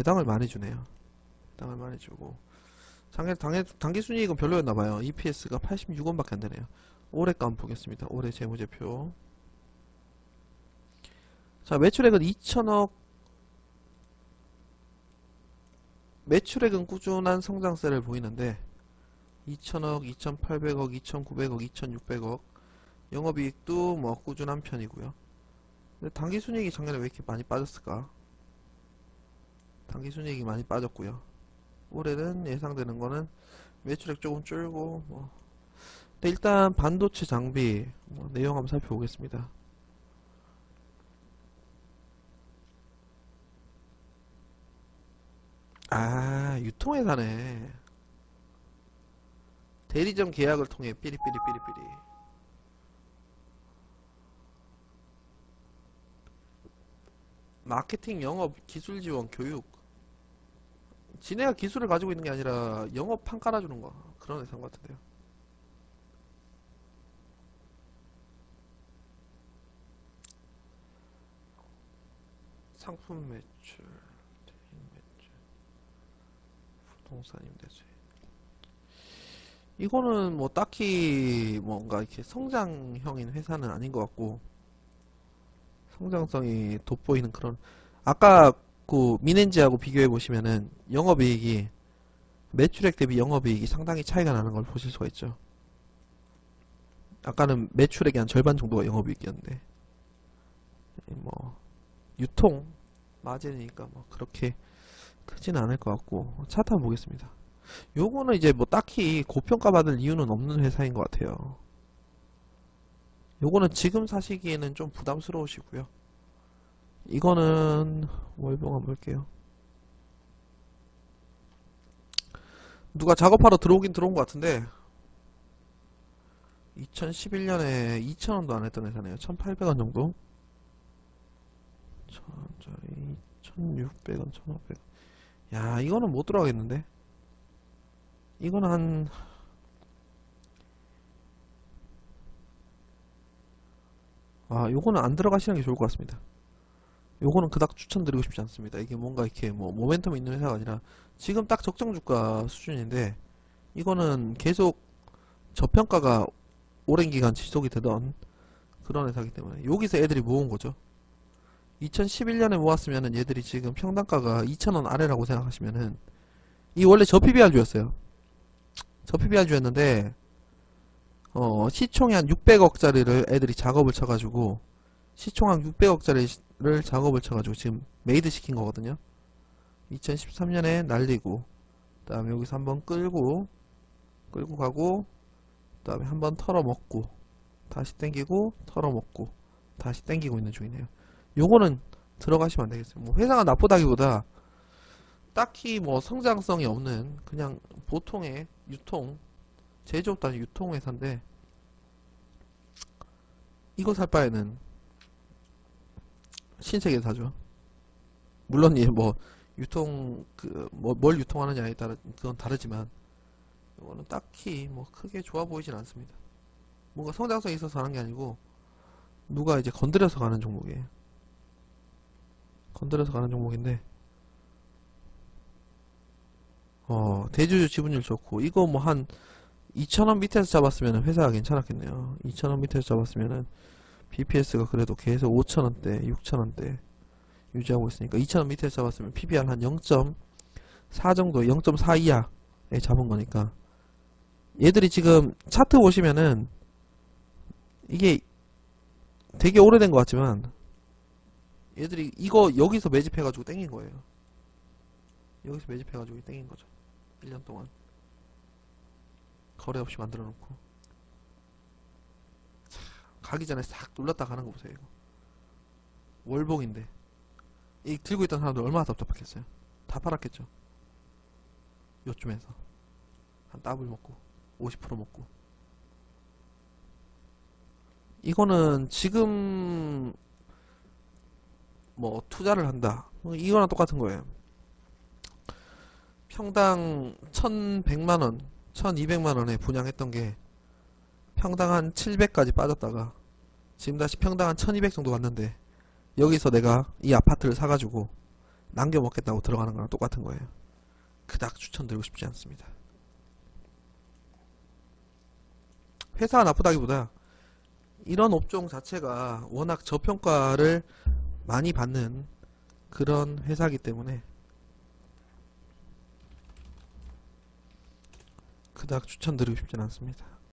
배당을 많이 주네요. 배당을 많이 주고 장기, 당기, 단기 순이익은 별로였나봐요. EPS가 86원밖에 안 되네요. 올해 거 한번 보겠습니다. 올해 재무제표. 자, 매출액은 2천억. 매출액은 꾸준한 성장세를 보이는데 2천억, 2,800억, 2,900억, 2,600억. 영업이익도 뭐 꾸준한 편이고요. 근데 단기 순이익이 작년에 왜 이렇게 많이 빠졌을까? 단기 순이익이 많이 빠졌고요. 올해는 예상되는 거는 매출액 조금 줄고 뭐. 근데 일단 반도체 장비 뭐 내용 한번 살펴보겠습니다. 아 유통회사네. 대리점 계약을 통해 삐리삐리삐리삐리. 마케팅, 영업, 기술 지원, 교육. 지네가 기술을 가지고 있는 게 아니라 영업 판 깔아주는 거. 그런 회사인 것 같은데요. 상품 매출, 대인 매출, 부동산 임대수. 이거는 뭐 딱히 뭔가 이렇게 성장형인 회사는 아닌 것 같고, 성장성이 돋보이는 그런 아까 그 미넨지하고 비교해 보시면은 영업이익이 매출액 대비 영업이익이 상당히 차이가 나는 걸 보실 수가 있죠. 아까는 매출액의 한 절반 정도가 영업이익이었는데 뭐 유통 마진이니까 뭐 그렇게 크지는 않을 것 같고 차트 한번 보겠습니다. 요거는 이제 뭐 딱히 고평가 받을 이유는 없는 회사인 것 같아요. 요거는 지금 사시기에는 좀 부담스러우시고요. 이거는 월봉 한번 볼게요. 누가 작업하러 들어오긴 들어온 것 같은데 2011년에 2,000원도 안 했던 회사네요. 1,800원 정도. 1,000원짜리 1,600원, 1,500원. 야, 이거는 못 들어가겠는데? 이거는 한 아, 요거는 안 들어가시는 게 좋을 것 같습니다. 요거는 그닥 추천드리고 싶지 않습니다. 이게 뭔가 이렇게 뭐 모멘텀 있는 회사가 아니라 지금 딱 적정 주가 수준인데 이거는 계속 저평가가 오랜 기간 지속이 되던 그런 회사이기 때문에 여기서 애들이 모은 거죠. 2011년에 모았으면은 얘들이 지금 평단가가 2,000원 아래라고 생각하시면은 이 원래 저 PBR주였어요. 저 PBR주였는데 어, 시총이 한 600억짜리를 애들이 작업을 쳐가지고, 시총 한 600억짜리 를 작업을 쳐가지고 지금 메이드 시킨 거거든요. 2013년에 날리고, 그 다음에 여기서 한번 끌고, 끌고 가고, 그 다음에 한번 털어먹고, 다시 땡기고, 털어먹고, 다시 땡기고 있는 중이네요. 요거는 들어가시면 안 되겠어요. 뭐 회사가 나쁘다기보다, 딱히 뭐 성장성이 없는, 그냥 보통의 유통, 제조업 단위 유통회사인데 이거 살 바에는 신세계 사죠. 물론 이뭐 유통 그 뭐 뭘 유통하느냐에 따라 그건 다르지만 이거는 딱히 뭐 크게 좋아 보이진 않습니다. 뭔가 성장성이 있어서 하는 게 아니고 누가 이제 건드려서 가는 종목이에요. 건드려서 가는 종목인데 어 대주주 지분율 좋고 이거 뭐 한 2,000원 밑에서 잡았으면 회사가 괜찮았겠네요. 2,000원 밑에서 잡았으면은 BPS가 그래도 계속 5,000원대, 6,000원대 유지하고 있으니까 2,000원 밑에서 잡았으면 PBR 한 0.4 정도, 0.4 이하에 잡은 거니까 얘들이 지금 차트 보시면은 이게 되게 오래된 것 같지만 얘들이 이거 여기서 매집해가지고 땡긴 거예요. 여기서 매집해가지고 땡긴 거죠. 1년 동안. 거래 없이 만들어 놓고 가기 전에 싹 눌렀다 가는 거 보세요 이거. 월봉인데. 이 들고 있던 사람들 얼마나 답답했겠어요? 다 팔았겠죠? 요쯤에서. 한 더블 먹고 50% 먹고. 이거는 지금 뭐 투자를 한다. 뭐 이거랑 똑같은 거예요. 평당 1100만원 1200만원에 분양했던 게 평당 한 700까지 빠졌다가 지금 다시 평당 한 1200 정도 갔는데 여기서 내가 이 아파트를 사가지고 남겨 먹겠다고 들어가는 거랑 똑같은 거예요. 그닥 추천드리고 싶지 않습니다. 회사가 나쁘다기보다 이런 업종 자체가 워낙 저평가를 많이 받는 그런 회사이기 때문에 그닥 추천드리고 싶진 않습니다.